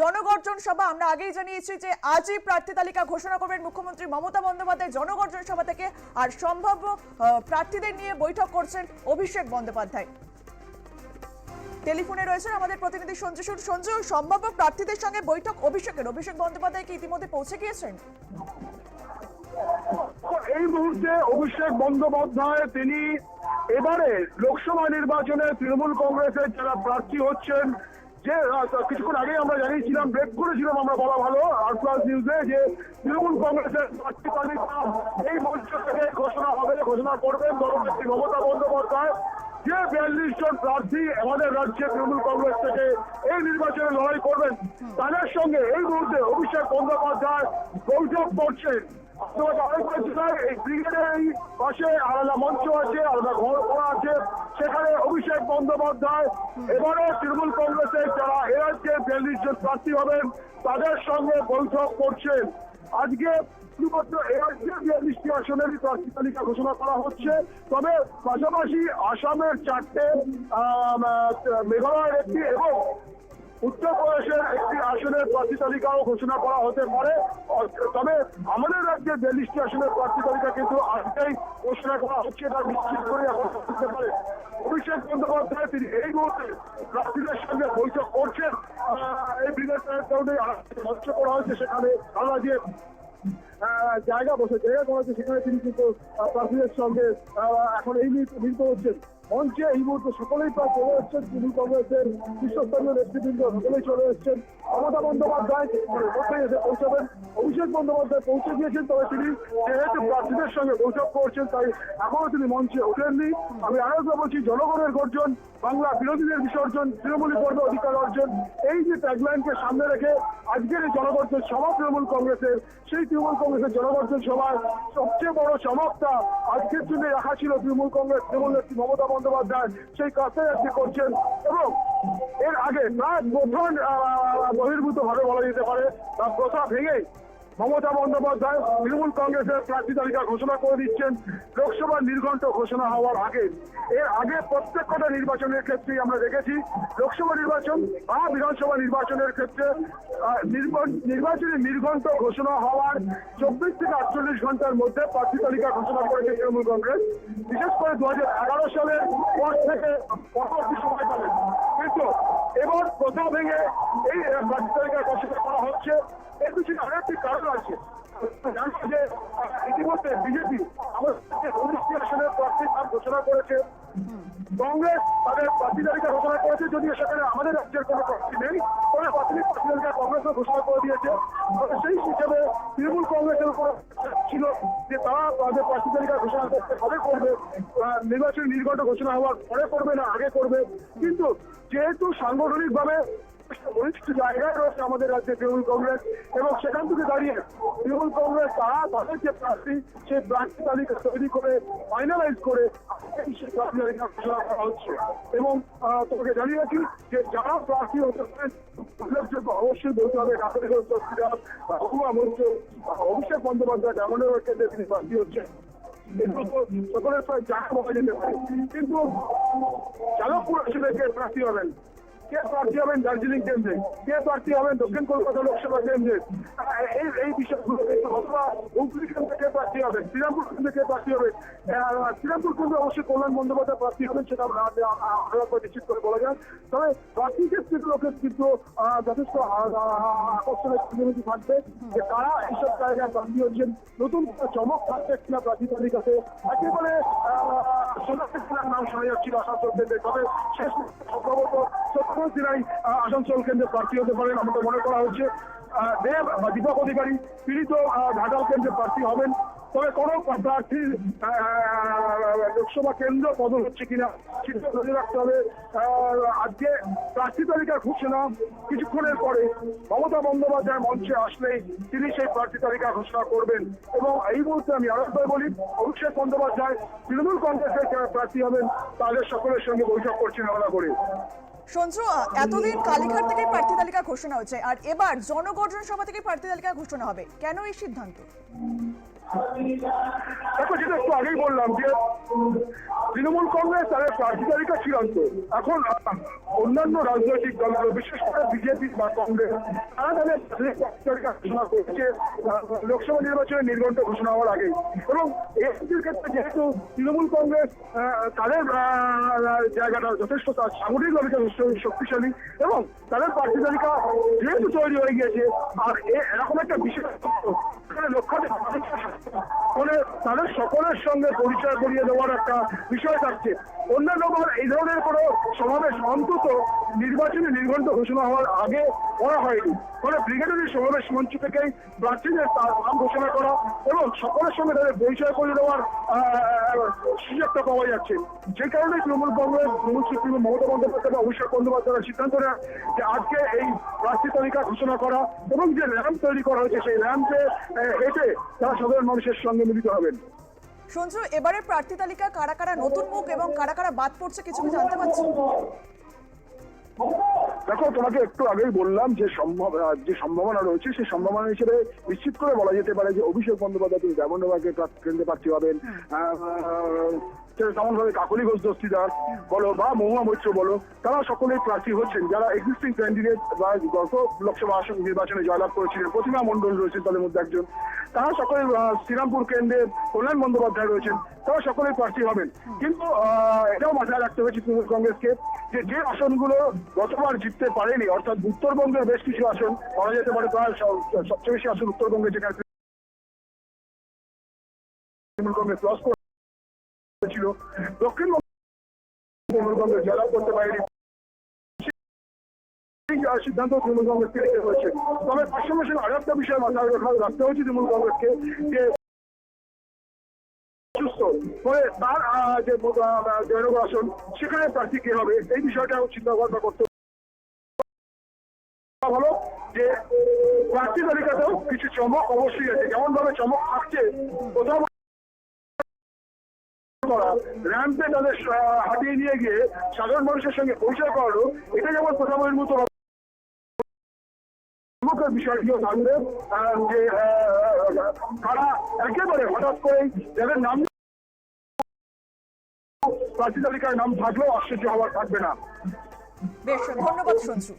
জনগর্জন সভা, আমরা আগেই জানিয়েছি যে আজই প্রার্থী তালিকা ঘোষণা করবেন মুখ্যমন্ত্রী মমতা বন্দ্যোপাধ্যায়। জনগর্জন সভা থেকে আর সম্ভাব্য প্রার্থীদের নিয়ে বৈঠক করছেন অভিষেক বন্দ্যোপাধ্যায়। টেলিফোনে রয়েছেন আমাদের প্রতিনিধি সঞ্জু সুর সঞ্জু, সম্ভাব্য প্রার্থীদের সঙ্গে বৈঠক অভিষেকের। অভিষেক বন্দ্যোপাধ্যায় কি ইতিমধ্যে পৌঁছে গিয়েছেন? এই মুহূর্তে অভিষেক বন্দ্যোপাধ্যায়, তিনি এবারে লোকসভা নির্বাচনে তৃণমূল কংগ্রেসের যারা প্রার্থী হচ্ছেন যে কিছুক্ষণ আগে আমরা জানিয়েছিলাম, ব্রেক করেছিলাম আমরা বলা ভালো আর প্লাস নিউজে যে তৃণমূল কংগ্রেসের প্রার্থী তালিকা এই মঞ্চ থেকে ঘোষণা হবে, ঘোষণা করবেন দলনেত্রী মমতা বন্দ্যোপাধ্যায়। যে বিয়াল্লিশ জন প্রার্থী আমাদের রাজ্যে তৃণমূল কংগ্রেস থেকে এই নির্বাচনে লড়াই করবেন, তাদের সঙ্গে এই মুহূর্তে অভিষেক বন্দ্যোপাধ্যায় বৈঠক করছেন এই পাশে আলাদা মঞ্চ আছে, আলাদা ঘর আছে। সেখানে অভিষেক বন্দ্যোপাধ্যায়, এবারে তৃণমূল কংগ্রেসের যারা এ রাজ্যে বিয়াল্লিশ জন প্রার্থী হবেন, তাদের সঙ্গে বৈঠক করছেন। আজকে শুধুমাত্র এ রাজ্যে বিয়াল্লিশটি আসনেরই প্রার্থী তালিকা ঘোষণা করা হচ্ছে। তবে পাশাপাশি আসামের চারটে মেঘালয়ের একটি এবং উত্তরপ্রদেশের একটি আসনের প্রার্থী তালিকাও ঘোষণা করা হতে পারে। তবে আমাদের রাজ্যে বিয়াল্লিশটি আসনের প্রার্থী তালিকা কিন্তু আজকেই ঘোষণা করা হচ্ছে এটা নিশ্চিত করে এখন পারে। অভিষেক বন্দ্যোপাধ্যায় তিনি এই মুহূর্তে প্রার্থীদের সঙ্গে বৈঠক করছেন। এই ব্রিগেড কারণে মঞ্চ করা হয়েছে, সেখানে তারা যে জায়গা বসে জায়গা করা হচ্ছে সেখানে তিনি কিন্তু প্রার্থীদের সঙ্গে এখন এই মিলিত হচ্ছেন। মঞ্চে এই মুহূর্তে সকলেই প্রায় চলে এসছেন। তৃণমূল কংগ্রেসের শীর্ষস্থানীয় নেতৃবৃন্দ সকলেই চলে এসছেন। মমতা বন্দ্যোপাধ্যায় মধ্যেই এসে পৌঁছাবেন? অভিষেক বন্দ্যোপাধ্যায় পৌঁছে গিয়েছেন, তবে তিনি যেহেতু প্রার্থীদের সঙ্গে বৈঠক করছেন, তাই এখনও তিনি মঞ্চে ওঠেননি। আমি আরেকবার বলছি, জনগণের গর্জন, বাংলা বিরোধীদের বিসর্জন, তৃণমূল করবে অধিকার অর্জন, এই যে ট্যাগলাইনকে সামনে রেখে আজকের এই জনগর্জন সভা তৃণমূল কংগ্রেসের, সেই তৃণমূল কংগ্রেসের জনগর্জন সভার সবচেয়ে বড় চমকটা আজকের জন্য রাখা ছিল তৃণমূল কংগ্রেস, তৃণমূল নেত্রী মমতা বন্দ্যোপাধ্যায়। সেই কাজটাই আজকে করছেন এবং এর আগে প্রায় প্রধান বহির্ভূত ভাবে বলা যেতে পারে, তার প্রথা ভেঙেই মমতা বন্দ্যোপাধ্যায় তৃণমূল কংগ্রেসের প্রার্থী তালিকা ঘোষণা করে দিচ্ছেন। লোকসভা নির্ঘণ্ট ঘোষণা হওয়ার আগে। এর আগে প্রত্যেকটা নির্বাচনের ক্ষেত্রেই আমরা দেখেছি, লোকসভা নির্বাচন বা বিধানসভা নির্বাচনের ক্ষেত্রে নির্বাচনী নির্ঘণ্ট ঘোষণা হওয়ার চব্বিশ থেকে আটচল্লিশ ঘণ্টার মধ্যে প্রার্থী তালিকা ঘোষণা করেছে তৃণমূল কংগ্রেস। বিশেষ করে দু হাজার এগারো সালের পর থেকে পরবর্তী সময়কালে কিন্তু এবার প্রথম ভেঙে এই প্রার্থী তালিকা ঘোষণা করা হচ্ছে। এর পিছনে আরেকটি কারণ আছে। জানছি যে ইতিমধ্যে বিজেপি আমাদের উনিশটি আসনের প্রার্থী ঘোষণা করেছে কংগ্রেস তাদের প্রার্থী তালিকা ঘোষণা করেছে, যদিও সেখানে আমাদের রাজ্যের কোনো প্রার্থী নেই, তবে প্রাথমিক প্রার্থী তালিকা কংগ্রেসও ঘোষণা করে দিয়েছে। সেই হিসেবে তৃণমূল কংগ্রেসের উপর ছিল যে তারা তাদের প্রার্থী তালিকা ঘোষণা করতে কবে করবে। নির্বাচনী নির্ঘণ্ট ঘোষণা হওয়ার পরে করবে না, আগে করবে। কিন্তু যেহেতু সাংগঠনিকভাবে বলিষ্ঠ জায়গায় রয়েছে আমাদের রাজ্যে তৃণমূল কংগ্রেস এবং সেখান থেকে দাঁড়িয়ে তৃণমূল কংগ্রেস তারা তাদের যে প্রার্থী, সেই প্রার্থী তালিকা তৈরি করে ফাইনালাইজ করে সেই তালিকা ঘোষণা করা হচ্ছে। এবং তোমাকে জানিয়ে রাখি যে যারা প্রার্থী হতে পারেন, উল্লেখযোগ্য অবশ্যই বলতে হবে চৌকিদার হুয়া মঞ্চ অভিষেক বন্দ্যোপাধ্যায় ডায়মন্ডের কেন্দ্রে তিনি প্রার্থী হচ্ছেন। সকলের প্রায় জানা বলা যেতে পারে। কিন্তু চালকপুর আসলে প্রার্থী হবেন? কে প্রার্থী হবেন দার্জিলিং কেন্দ্রে? কে প্রার্থী হবেন দক্ষিণ কলকাতা লোকসভা কেন্দ্রে? এই এই বিষয়গুলো অথবা হুগলি কেন্দ্রে কে প্রার্থী হবে? শ্রীরামপুর কেন্দ্রে কে প্রার্থী হবে? শ্রীরামপুর কেন্দ্রে অবশ্যই কল্যাণ বন্দ্যোপাধ্যায় প্রার্থী হবেন, সেটা আমরা নিশ্চিত করে বলা যায়। তবে প্রার্থী ক্ষেত্রে কিন্তু যথেষ্ট আকর্ষণের কমিউনিটি থাকবে যে কারা এইসব জায়গায় প্রার্থী হচ্ছেন, নতুন চমক থাকবে কিনা প্রার্থী তালিকাতে? একেবারে আসানসোল প্রার্থী হতে পারেন মনে করা হচ্ছে দেব বা দীপক অধিকারী প্রার্থী হবেন তবে কোনো প্রার্থীর লোকসভা কেন্দ্র বদল হচ্ছে কিনা সেটা ধরে রাখতে হবে আজকে প্রার্থী তালিকা ঘোষণা কিছুক্ষণের পরে মমতা বন্দ্যোপাধ্যায় মঞ্চে আসলেই তিনি সেই প্রার্থী তালিকা ঘোষণা করবেন এবং এই মুহূর্তে আমি আরেকবার বলি অভিষেক বন্দ্যোপাধ্যায় তৃণমূল কংগ্রেসের যারা প্রার্থী হবেন, তাদের সকলের সঙ্গে বৈঠক করছেন আলাদা করে। সঞ্জু এতদিন কালীঘাট থেকে প্রার্থী তালিকা ঘোষণা হচ্ছে আর এবার জনগর্জন সভা থেকে প্রার্থী তালিকা ঘোষণা হবে। কেন এই সিদ্ধান্ত? দেখো, যেটা একটু আগেই বললাম যে তৃণমূল কংগ্রেস তাদের প্রার্থী তালিকা চূড়ান্ত। এখন অন্যান্য রাজনৈতিক দলগুলো, বিশেষ করে বিজেপি বা কংগ্রেস, তারা তাদের প্রার্থী তালিকা ঘোষণা করেছে লোকসভা নির্বাচনের নির্ঘণ্ট ঘোষণা হওয়ার আগেই। এবং এসপির ক্ষেত্রে যেহেতু তৃণমূল কংগ্রেস তাদের জায়গাটা যথেষ্ট, তার সাংগঠনিকভাবে যথেষ্ট শক্তিশালী এবং তাদের প্রার্থী তালিকা যেহেতু তৈরি হয়ে গিয়েছে, আর এরকম একটা বিশেষ লক্ষ্যটা মানে তাদের সকলের সঙ্গে পরিচয় করিয়ে দেওয়ার একটা বিষয় থাকছে। অন্যান্যবার এই ধরনের কোনো সমাবেশ অন্তত নির্বাচনী নির্ঘণ্ট ঘোষণা হওয়ার আগে করা হয়নি। ফলে ব্রিগেডের সমাবেশ মঞ্চ থেকেই প্রার্থীদের তার নাম ঘোষণা করা এবং সকলের সঙ্গে তাদের পরিচয় করিয়ে দেওয়ার সুযোগটা পাওয়া যাচ্ছে। যে কারণে তৃণমূল কংগ্রেস, তৃণমূল সুপ্রিমো মমতা বন্দ্যোপাধ্যায় বা অভিষেক বন্দ্যোপাধ্যায় সিদ্ধান্ত নেয় যে আজকে এই প্রার্থী তালিকা ঘোষণা করা এবং যে র্যাম্প তৈরি করা হয়েছে, সেই র্যাম্পে হেঁটে তারা সাধারণ মানুষের সঙ্গে মিলিত হবেন। সঞ্জু এবারে প্রার্থী তালিকা কারা কারা নতুন মুখ এবং কারা কারা বাদ পড়ছে কিছু জানতে পারছি। দেখো তোমাকে একটু আগেই বললাম যে সম্ভব যে সম্ভাবনা রয়েছে সেই সম্ভাবনা হিসেবে নিশ্চিত করে বলা যেতে পারে যে অভিষেক বন্দ্যোপাধ্যায় তিনি ব্যবন্ডবাকে কেন্দ্রে প্রার্থী হবেন। তেমন ভাবে কাকলি ঘোষ দস্তিদার বলো বা মহুয়া মৈত্র বলো তারা সকলেই প্রার্থী হচ্ছেন। যারা এক্সিস্টিং ক্যান্ডিডেট বা গত লোকসভা আসন নির্বাচনে জয়লাভ করেছিলেন প্রতিমা মণ্ডল রয়েছেন তাদের মধ্যে একজন। তারা সকলে শ্রীরামপুর কেন্দ্রে কল্যাণ বন্দ্যোপাধ্যায় রয়েছেন তারা সকলেই প্রার্থী হবেন। কিন্তু আহ, এটাও মাথায় রাখতে হয়েছে তৃণমূল কংগ্রেসকে যে যে আসনগুলো গতবার জিততে পারেনি। অর্থাৎ উত্তরবঙ্গের বেশ কিছু আসন, বলা যেতে পারে প্রায় সবচেয়ে বেশি আসন উত্তরবঙ্গে যেখানে তৃণমূল কংগ্রেস লস করেছিল। দক্ষিণবঙ্গ তৃণমূল কংগ্রেস করতে পারেনি। সিদ্ধান্ত তৃণমূল নিতে হয়েছে। তবে সঙ্গে সঙ্গে একটা বিষয় মাথায় রাখা- রাখতে হচ্ছে তৃণমূল কংগ্রেসকে, যে তার যে জয়নগর আসন, সেখানে প্রার্থী কে হবে? এই বিষয়টাও চিন্তা ভাবনা করতে হবে। ভালো যে প্রার্থী তালিকাতেও কিছু চমক অবশ্যই আছে। যেমন ভাবে চমক থাকছে করা র্যাম্পে তাদের হাতিয়ে নিয়ে গিয়ে সাধারণ মানুষের সঙ্গে পরিচয় এটা যেমন মতো বিষয়টিও থাকবে। যে তারা একেবারে হঠাৎ করেই যাদের নাম প্রার্থী তালিকায় নাম থাকলেও আশ্চর্য হওয়ার থাকবে না। বেশ, ধন্যবাদ সঞ্জু।